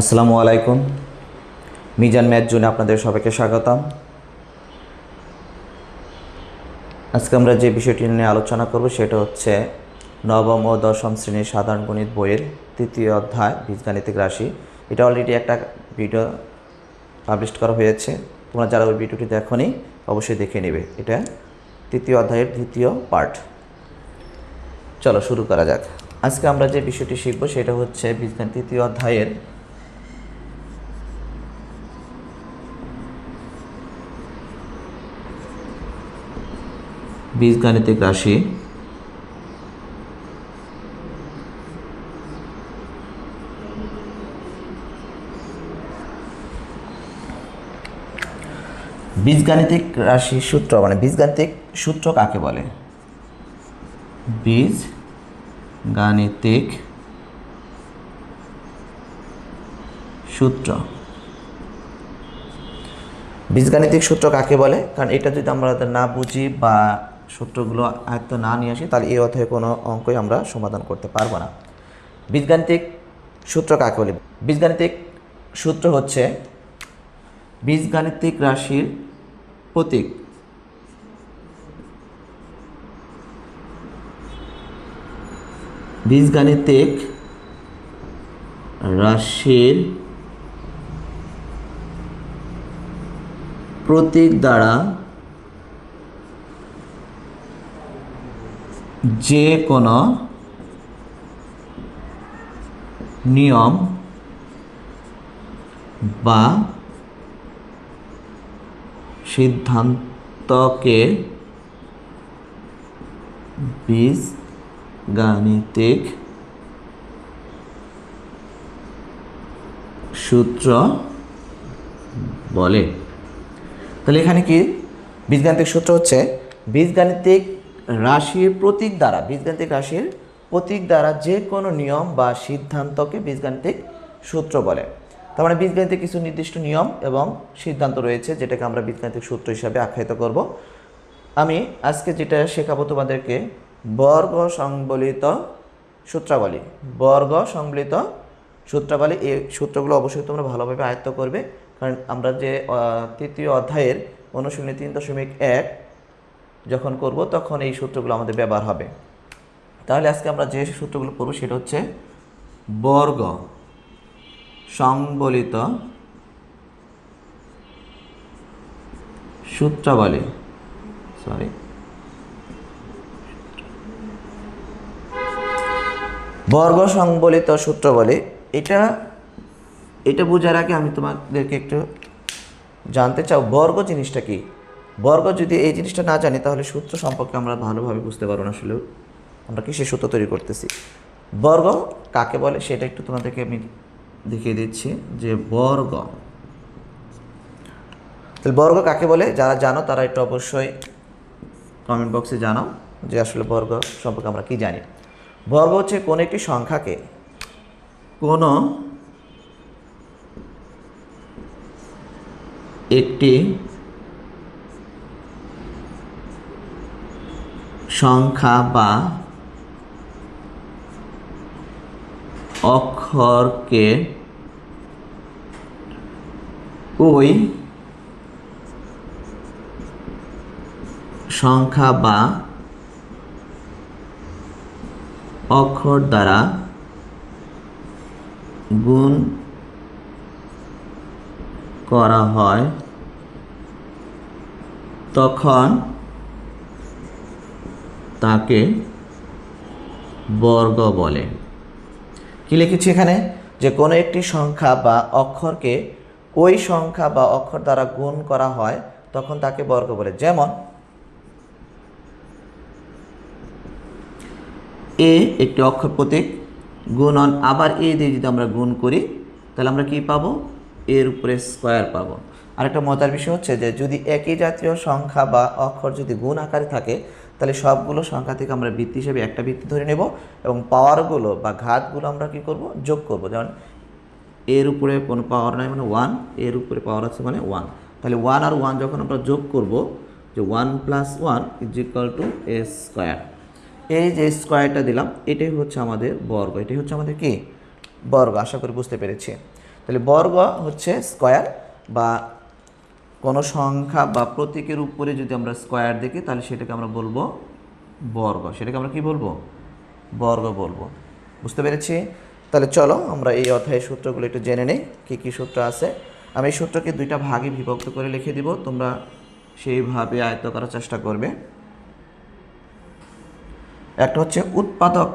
আসসালামু আলাইকুম। মিজান ম্যাথ জোনে আপনাদের সবাইকে স্বাগতম। আজকে আমরা যে বিষয়টি নিয়ে আলোচনা করব সেটা হচ্ছে নবম ও দশম শ্রেণির সাধারণ গণিত বইয়ের তৃতীয় অধ্যায়, বীজগাণিতিক রাশি। এটা অলরেডি একটা ভিডিও পাবলিশ করা হয়েছে। তোমরা যারা ওই ভিডিওটি দেখোনি, অবশ্যই দেখে নেবে। এটা তৃতীয় অধ্যায়ের দ্বিতীয় পার্ট চলো শুরু করা যাক। আজকে আমরা যে বিষয়টি শিখব, সেটা হচ্ছে বিজ্ঞান তৃতীয় অধ্যায়ের বীজগাণিতিক রাশি। বীজগাণিতিক রাশি সূত্র মানে বীজগাণিতিক সূত্র কাকে বলে? বীজ গাণিতিক সূত্র। বীজগাণিতিক সূত্র কাকে বলে? কারণ এটা যদি আমরা না বুঝি বা সূত্রগুলো আয়ত্ত না নিয়ে আসি, তাহলে এই অধ্যায়ে কোনো অঙ্কই আমরা সমাধান করতে পারব না। বীজগাণিতিক সূত্র কাকে বলে? বীজগাণিতিক সূত্র হচ্ছে বীজগাণিতিক রাশির প্রতীক। বীজগাণিতিক রাশির প্রতীক দ্বারা যে কোনো নিয়ম বা সিদ্ধান্তকে বীজ গাণিতিক সূত্র বলে। তাহলে এখানে কি বীজগাণিতিক সূত্র হচ্ছে? বীজগাণিতিক রাশির প্রতীক দ্বারা, বীজগাণিতিক রাশির প্রতীক দ্বারা যে কোনো নিয়ম বা সিদ্ধান্তকে বীজগাণিতিক সূত্র বলে। তার মানে বীজগণিতে কিছু নির্দিষ্ট নিয়ম এবং সিদ্ধান্ত রয়েছে যেটাকে আমরা বীজগাণিতিক সূত্র হিসাবে আখ্যায়িত করব। আমি আজকে যেটা শেখাবো তোমাদেরকে বর্গ সংবলিত সূত্রাবলী। বর্গ সংবলিত সূত্রাবলী, এই সূত্রগুলো অবশ্যই তোমরা ভালোভাবে আয়ত্ত করবে। কারণ আমরা যে তৃতীয় অধ্যায়ের অনুশীলনী তিন দশমিক এক যখন করব, তখন এই সূত্রগুলো আমাদের ব্যবহার হবে। তাহলে আজকে আমরা যে সূত্রগুলো পড়ব, সেটা হচ্ছে বর্গ সংবলিত সূত্রাবলী। সরি বর্গ সংবলিত সূত্র বলে এটা এটা বোঝার আগে আমি তোমাদেরকে একটু জানতে চাও, বর্গ জিনিসটা কি? বর্গ যদি এই জিনিসটা না জানি, তাহলে সূত্র সম্পর্কে আমরা ভালোভাবে বুঝতে পারব না আসলে আমরা কি সে সূত্র তৈরি করতেছি। বর্গ কাকে বলে সেটা একটু তোমাদেরকে আমি দেখিয়ে দিচ্ছি, যে বর্গ। তাহলে বর্গ কাকে বলে? যারা জানো তারা একটু অবশ্যই কমেন্ট বক্সে জানাও, যে আসলে বর্গ সম্পর্কে আমরা কি জানি। বর্গ হচ্ছে কোন একটি সংখ্যাকে কোনো একটি সংখ্যা বা অক্ষরকে ওই সংখ্যা বা অক্ষর দ্বারা গুণ করা হয় তখন তাকে বর্গ বলে। কি লিখেছি এখানে? যে কোনো একটি সংখ্যা বা অক্ষরকে ওই সংখ্যা বা অক্ষর দ্বারা গুণ করা হয়, তখন তাকে বর্গ বলে। যেমন, এ একটি অক্ষর প্রতীক, গুণন আবার এ দিয়ে যদি আমরা গুণ করি, তাহলে আমরা কি পাবো? এর উপরে স্কোয়ার পাবো। আরেকটা মজার বিষয় হচ্ছে যে, যদি একই জাতীয় সংখ্যা বা অক্ষর যদি গুণ আকারে থাকে তাহলে সবগুলো সংখ্যা থেকে আমরা বৃত্তি হিসেবে একটা বৃত্তি ধরে নেব এবং পাওয়ারগুলো বা ঘাতগুলো আমরা কি করব? যোগ করব। যেমন এর উপরে কোনো পাওয়ার নাই মানে ওয়ানের উপরে পাওয়ার আছে মানে ওয়ান তাহলে ওয়ান আর ওয়ান যখন আমরা যোগ করব, যে one plus one is equal to A square এই যে স্কোয়ারটা দিলাম, এটাই হচ্ছে আমাদের বর্গ। এটাই হচ্ছে আমাদের কি? বর্গ। আশা করি বুঝতে পেরেছি। তাহলে বর্গ হচ্ছে স্কোয়ার বা কোনো সংখ্যা বা প্রতীকের উপরে যদি আমরা স্কোয়ার দেখি, তাহলে সেটাকে আমরা বলব বর্গ। সেটাকে আমরা কি বলব? বর্গ বলব। বুঝতে পেরেছি? তাহলে চলো আমরা এই অধ্যায়ের সূত্রগুলো একটু জেনে নিই, কী কী সূত্র আছে। আমি এই সূত্রকে দুইটা ভাগে বিভক্ত করে লিখে দিব, তোমরা সেইভাবে আয়ত্ত করার চেষ্টা করবে। একটা হচ্ছে উৎপাদক।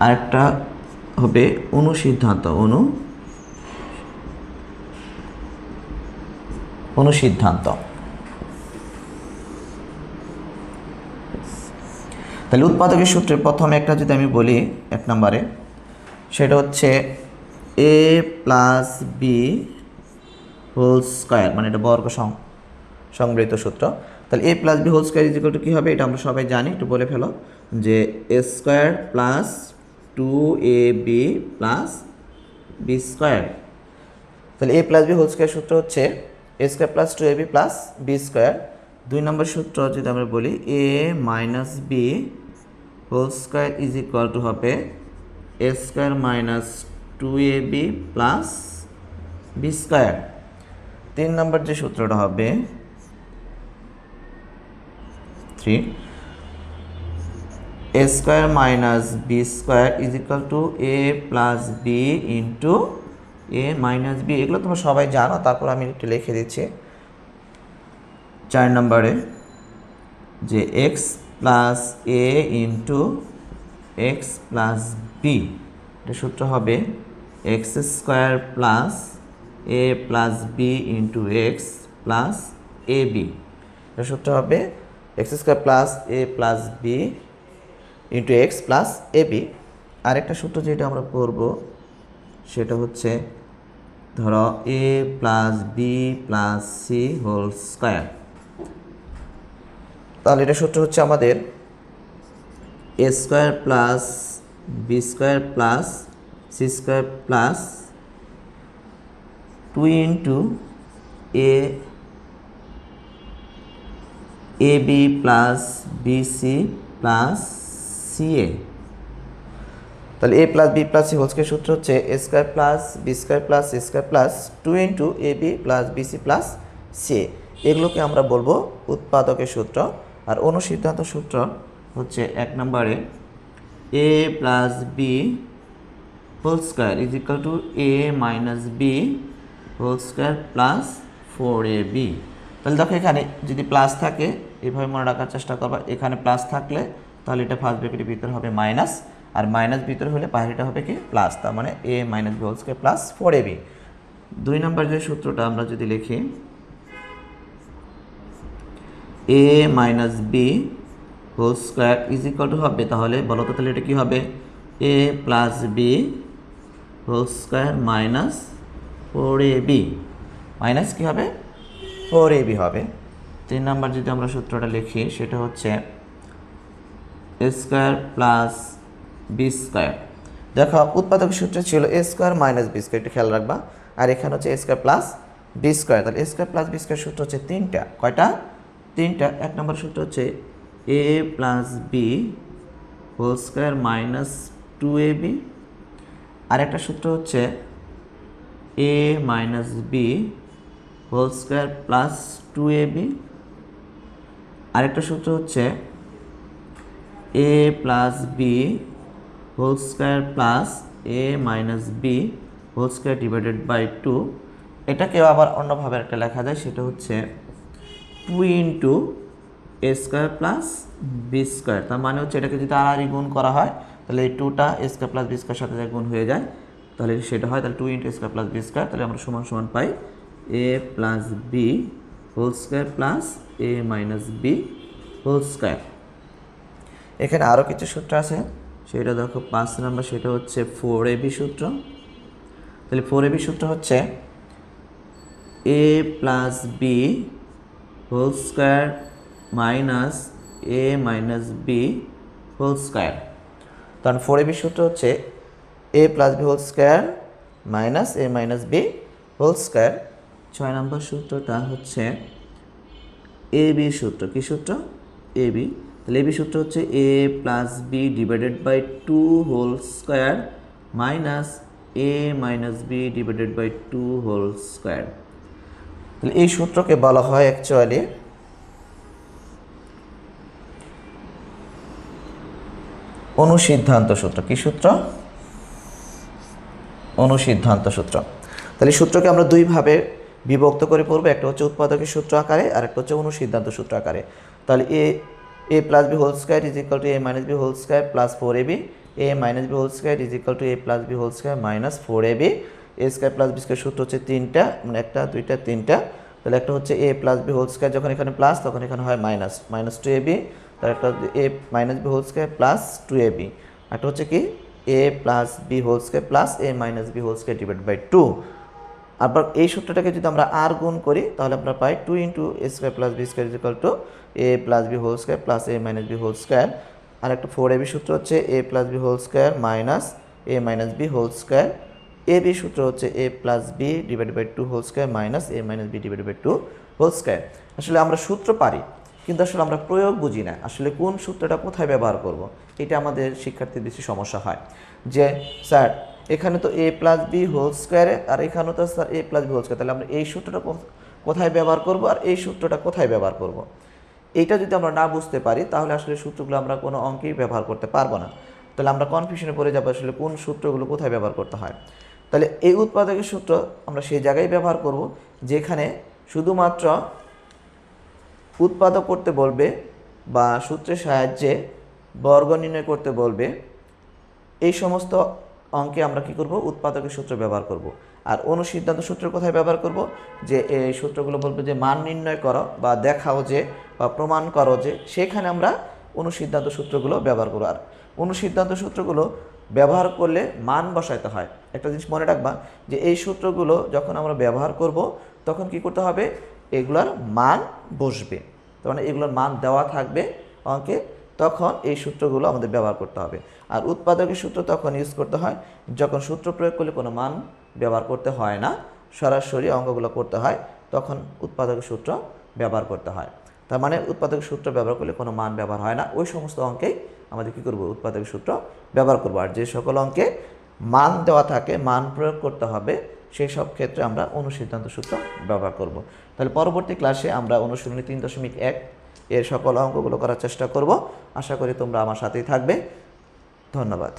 আরেকটা হবে অনুসিদ্ধান্ত, অনু অনুসিদ্ধান্ত। তাহলে উৎপাদকের সূত্রে প্রথমে একটা যদি আমি বলি এক নম্বরে, সেটা হচ্ছে A plus B whole square মানে এটা বর্গ সং সংবৃত সূত্র। তাহলে A plus B whole square is equal to কী হবে? এটা আমরা সবাই জানি, একটু বলে ফেলো। যে A square plus two A B plus B square তাহলে A plus B whole square সূত্র হচ্ছে A square plus two A B plus B square দুই নম্বর সূত্র যদি আমরা বলি A minus B whole square is equal to হবে A square minus two A B plus B square তিন নম্বর যে সূত্রটা হবে three A square minus B square is equal to A plus B into A minus B এগুলো তোমরা সবাই জানো, তারপর আমি একটু লিখে দিচ্ছি। চার নম্বরে, যে X plus A into X plus B এটা সূত্র হবে X square plus A plus B into X plus A B এটা সূত্র হবে X square plus A plus B into X plus A B আরেকটা সূত্র যেটা আমরা করব, সেটা হচ্ছে ধরো A plus B plus C whole square তাহলে এটা সূত্র হচ্ছে আমাদের A square plus B square plus C square plus two into A A B plus B C plus C A. তাহলে A plus B plus C whole square সূত্র হচ্ছে A square plus B square plus C square plus two into A B plus B C plus C এগুলোকে আমরা বলব উৎপাদকের সূত্র। আর অনুসিদ্ধান্ত সূত্র হচ্ছে এক নম্বরে A plus B whole square is equal to A minus B whole square plus four A B. তাহলে দেখো এখানে যদি প্লাস থাকে, এভাবে মনে রাখার চেষ্টা করবা, এখানে প্লাস থাকলে তাহলে এটা ফার্স্ট ব্র্যাকেটের ভিতরে হবে মাইনাস আর মাইনাস ভিতরে হলে বাইরেটা হবে কি? প্লাস তার মানে A minus B whole square plus four A B দুই নম্বর যে সূত্রটা আমরা যদি লিখি A minus B whole square is equal to হবে, তাহলে বলো তো তাহলে এটা কী হবে? A plus B whole square minus four A B minus কী হবে? ফোর এ বি হবে। তিন নাম্বার যদি আমরা সূত্রটা লিখি, সেটা হচ্ছে স্কোয়ার প্লাস বি স্কোয়ার। দেখো, উৎপাদক সূত্র ছিল A square minus B square, একটু খেয়াল রাখবা। আর এখানে হচ্ছে A square plus B square. তাহলে স্কোয়ার প্লাস বি স্কোয়ার সূত্র হচ্ছে তিনটা। কয়টা? তিনটা। এক নম্বর সূত্র হচ্ছে A plus B whole square minus two A B. আরেকটা সূত্র হচ্ছে A minus B whole square plus two A B. আরেকটা সূত্র হচ্ছে A plus B whole square plus A minus B whole square divided by two এটাকেও আবার অন্যভাবে একটা লেখা যায়, সেটা হচ্ছে two into A square plus B square তার মানে হচ্ছে এটাকে যদি আড়াআড়ি গুণ করা হয়, তাহলে এই টুটা A square plus B square সাথে গুণ হয়ে যায়, তাহলে সেটা হয়, তাহলে two into square plus B square তাহলে আমরা সমান সমান পাই A plus B whole square plus A minus B whole square এখানে আরও কিছু সূত্র আছে। সেটা দেখো, পাঁচ নাম্বার সেটা হচ্ছে ফোর এ বি সূত্র। তাহলে ফোর এ বি সূত্র হচ্ছে A plus B whole square minus A minus B whole square তখন ফোর এ বি সূত্র হচ্ছে A plus B whole square minus A minus B whole square ছয় নম্বর সূত্রটা হচ্ছে এ বি সূত্র। কী সূত্র? এ বি এবি সূত্র হচ্ছে A plus B divided by two whole square minus A minus B divided by two whole square তাহলে এই সূত্রকে বলা হয় অ্যাকচুয়ালি অনুসিদ্ধান্ত সূত্র। কি সূত্র? অনুসিদ্ধান্ত সূত্র। তাহলে সূত্রকে আমরা দুইভাবে বিভক্ত করে পড়ব, একটা হচ্ছে উৎপাদকের সূত্র আকারে আর একটা হচ্ছে অনুসিদ্ধান্ত সূত্র আকারে। তাহলে A A plus B whole square is equal to A minus B whole square plus four A B A minus B whole square is equal to A plus B whole square minus four A B A square plus B square সূত্র হচ্ছে তিনটা মানে একটা, দুইটা, তিনটা। তাহলে একটা হচ্ছে A plus B whole square যখন এখানে প্লাস তখন এখানে হয় minus minus two A B তার একটা A minus B whole square plus two A B একটা হচ্ছে কি? A plus B whole square plus A minus B whole square divide by two আবার এই সূত্রটাকে যদি আমরা আর গুণ করি, তাহলে আমরা পাই two into A square plus B square is equal to A plus B whole square plus A minus B whole square আর একটা four A B সূত্র হচ্ছে A plus B whole square minus A minus B whole square A B সূত্র হচ্ছে A plus B divide by two whole square minus A minus B divide by two whole square আসলে আমরা সূত্র পারি, কিন্তু আসলে আমরা প্রয়োগ বুঝি না। আসলে কোন সূত্রটা কোথায় ব্যবহার করব, এটা আমাদের শিক্ষার্থীর বেশি সমস্যা হয়। যে, স্যার এখানে তো এ প্লাস বি হোল স্কোয়ারে আর এখানেও তো sir A plus B whole square তাহলে আমরা এই সূত্রটা কোথায় ব্যবহার করব আর এই সূত্রটা কোথায় ব্যবহার করব? এইটা যদি আমরা না বুঝতে পারি, তাহলে আসলে সূত্রগুলো আমরা কোনো অঙ্কেই ব্যবহার করতে পারব না। তাহলে আমরা কনফিউশনে পড়ে যাব আসলে কোন সূত্রগুলো কোথায় ব্যবহার করতে হয়। তাহলে এই উৎপাদকের সূত্র আমরা সেই জায়গায় ব্যবহার করব, যেখানে শুধুমাত্র উৎপাদক করতে বলবে বা সূত্রের সাহায্যে বর্গ নির্ণয় করতে বলবে, এই সমস্ত অঙ্কে আমরা কি করব? উৎপাদকের সূত্র ব্যবহার করব। আর অনুসিদ্ধান্ত সূত্র কোথায় ব্যবহার করব যে, এই সূত্রগুলো বলবে যে, মান নির্ণয় করো বা দেখাও যে বা প্রমাণ করো যে, সেখানে আমরা অনুসিদ্ধান্ত সূত্রগুলো ব্যবহার করব। আর অনুসিদ্ধান্ত সূত্রগুলো ব্যবহার করলে মান বসাইতে হয়। একটা জিনিস মনে রাখবা যে, এই সূত্রগুলো যখন আমরা ব্যবহার করব, তখন কি করতে হবে? এগুলার মান বসবে। তার মানে এগুলোর মান দেওয়া থাকবে অঙ্কে তখন এই সূত্রগুলো আমাদের ব্যবহার করতে হবে। আর উৎপাদকের সূত্র তখন ইউজ করতে হয়, যখন সূত্র প্রয়োগ করলে কোনো মান ব্যবহার করতে হয় না, সরাসরি অঙ্কগুলো করতে হয়, তখন উৎপাদকের সূত্র ব্যবহার করতে হয়। তার মানে উৎপাদকের সূত্র ব্যবহার করলে কোনো মান ব্যবহার হয় না, ওই সমস্ত অঙ্কেই আমাদের কী করব, উৎপাদকের সূত্র ব্যবহার করব। আর যে সকল অঙ্কে মান দেওয়া থাকে, মান প্রয়োগ করতে হবে, সেই সব ক্ষেত্রে আমরা অনুসিদ্ধান্ত সূত্র ব্যবহার করব। তাহলে পরবর্তী ক্লাসে আমরা অনুশীলনী তিন দশমিক এক এর সকল অঙ্কগুলো করার চেষ্টা করব। আশা করি তোমরা আমার সাথেই থাকবে। ধন্যবাদ।